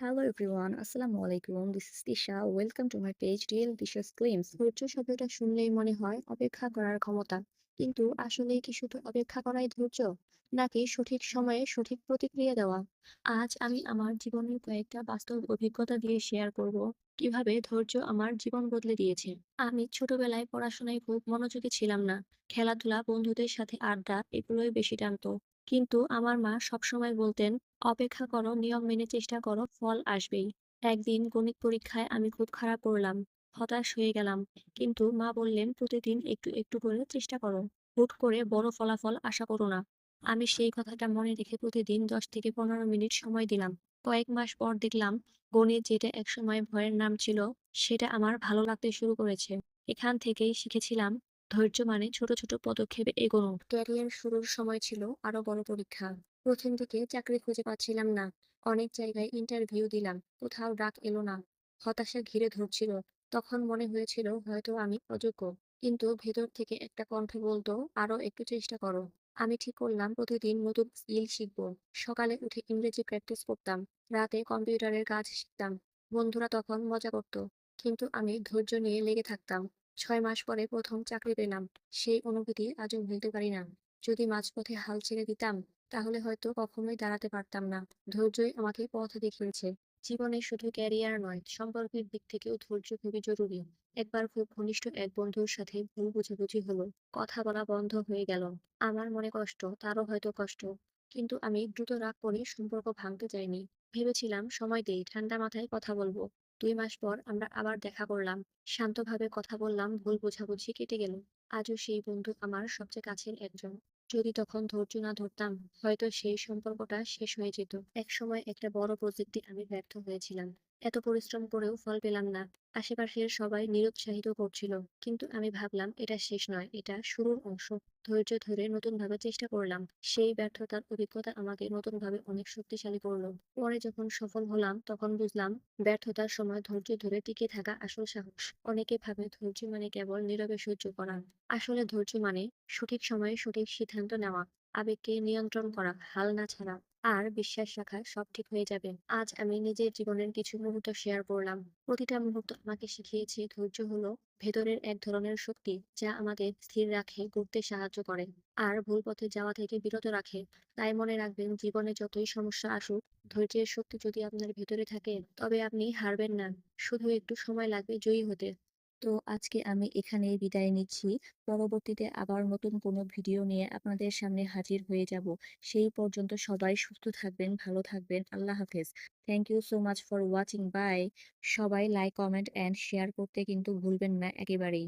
Hello everyone, Assalamu alaikum. This is Tisha. Welcome to my page Real Dishes Claims. ধৈর্য শব্দটা শুনলেই মনে হয় অপেক্ষা করার ক্ষমতা। কিন্তু আসলে কি শুধু অপেক্ষা করাই ধৈর্য? নাকি সঠিক সময়ে সঠিক প্রতিক্রিয়া দেওয়া? আজ আমি আমার জীবনের কয়েকটা বাস্তব অভিজ্ঞতা দিয়ে শেয়ার করব। কীভাবে ধৈর্য আমার জীবন বদলে দিয়েছে? আমি ছোটবেলায় পড়াশোনায় খুব মনোযোগী ছিলাম না। খেলাধুলা বন্ধুদের সাথে আড্ডা এগুলোই বেশি টানতো। কিন্তু আমার মা সবসময় বলতেন, অপেক্ষা করো, নিয়ম মেনে চেষ্টা করো, ফল আসবেই। একদিন গণিত পরীক্ষায় আমি খুব খারাপ করলাম হতাশ হয়ে গেলাম। কিন্তু মা বললেন, প্রতিদিন একটু একটু করে চেষ্টা করো। হুট করে বড় ফলাফল আশা করো না। আমি সেই কথাটা মনে রেখে প্রতিদিন দশ থেকে পনেরো মিনিট সময় দিলাম। কয়েক মাস পর দেখলাম, গণিত যেটা একসময় ভয়ের নাম ছিল, সেটা আমার ভালো লাগতে শুরু করেছে। এখান থেকেই শিখেছিলাম ধৈর্য মানে ছোট ছোট পদক্ষেপে এগোনো। ক্যারিয়ার শুরুর সময় ছিল আরও বড় পরীক্ষা। প্রথম দিকে চাকরি খুঁজে পাচ্ছিলাম না। অনেক জায়গায় ইন্টারভিউ দিলাম, কোথাও ডাক এলো না। হতাশা ঘিরে ধরছিল। তখন মনে হয়েছিল হয়তো আমি অযোগ্য। কিন্তু ভেতর থেকে একটা কণ্ঠ বলতো, আরও একটু চেষ্টা করো। আমি ঠিক করলাম, প্রতিদিন নতুন স্কিল শিখব। সকালে উঠে ইংরেজি প্র্যাকটিস করতাম, রাতে কম্পিউটারের কাজ শিখতাম। বন্ধুরা তখন মজা করতো। কিন্তু আমি ধৈর্য নিয়ে লেগে থাকতাম। ছয় মাস পরে প্রথম চাকরি পেলাম। সেই অনুভূতি আজও ভুলতে পারি না। যদি মাঝপথে হাল ছেড়ে দিতাম, তাহলে হয়তো কখনোই দাঁড়াতে পারতাম না। ধৈর্যই আমাকে পথ দেখিয়েছে। জীবনে শুধু ক্যারিয়ার নয়, সম্পর্কের দিক থেকেও ধৈর্য খুবই জরুরি। একবার খুব ঘনিষ্ঠ এক বন্ধুর সাথে ভুল বুঝাবুঝি হলো, কথা বলা বন্ধ হয়ে গেল। আমার মনে কষ্ট, তারও হয়তো কষ্ট। কিন্তু আমি দ্রুত রাগ করে সম্পর্ক ভাঙতে চাইনি। ভেবেছিলাম, সময় দেই ঠান্ডা মাথায় কথা বলব। দুই মাস পর আমরা আবার দেখা করলাম, শান্তভাবে কথা বললাম, ভুল বোঝাবুঝি কেটে গেল। আজও সেই বন্ধু আমার সবচেয়ে কাছের একজন। যদি তখন ধৈর্য না ধরতাম, হয়তো সেই সম্পর্কটা শেষ হয়ে যেত। এক সময় একটা বড় প্রযুক্তি আমি ব্যর্থ হয়েছিলাম। এত পরিশ্রম করেও ফল পেলাম না। আশেপাশের সবাই নিরুৎসাহিত করছিল। কিন্তু আমি ভাবলাম, এটা শেষ নয়, এটা শুরুর অংশ। ধৈর্য ধরে নতুন ভাবে চেষ্টা করলাম। সেই ব্যর্থতার অভিজ্ঞতা আমাকে নতুন ভাবে অনেক শক্তিশালী করল। পরে যখন সফল হলাম, তখন বুঝলাম, ব্যর্থতার সময় ধৈর্য ধরে টিকে থাকা আসল সাহস। অনেকে ভাবে ধৈর্য মানে কেবল নীরবে সহ্য করা। আসলে ধৈর্য মানে সঠিক সময়ে সঠিক সিদ্ধান্ত নেওয়া, আবেগকে নিয়ন্ত্রণ করা, হাল না ছাড়া। আর বিশ্বাস রাখা সব ঠিক হয়ে যাবে। আজ আমি নিজের জীবনের কিছু মুহূর্ত শেয়ার করলাম। প্রতিটা মুহূর্ত আমাকে শিখিয়েছে ধৈর্য হলো ভেতরের এক ধরনের শক্তি যা আমাদের স্থির রাখে ঘুরতে সাহায্য করে। আর ভুল পথে যাওয়া থেকে বিরত রাখে। তাই মনে রাখবেন জীবনে যতই সমস্যা আসুক, ধৈর্যের শক্তি যদি আপনার ভেতরে থাকে, তবে আপনি হারবেন না। শুধু একটু সময় লাগবে জয়ী হতে। তো আজকে আমি এখানে বিদায় নিচ্ছি। পরবর্তীতে আবার নতুন কোনো ভিডিও নিয়ে আপনাদের সামনে হাজির হয়ে যাব। সেই পর্যন্ত সবাই সুস্থ থাকবেন, ভালো থাকবেন। আল্লাহ হাফেজ। Thank you so much for watching bye সবাই লাইক কমেন্ট অ্যান্ড শেয়ার করতে কিন্তু ভুলবেন না একেবারেই।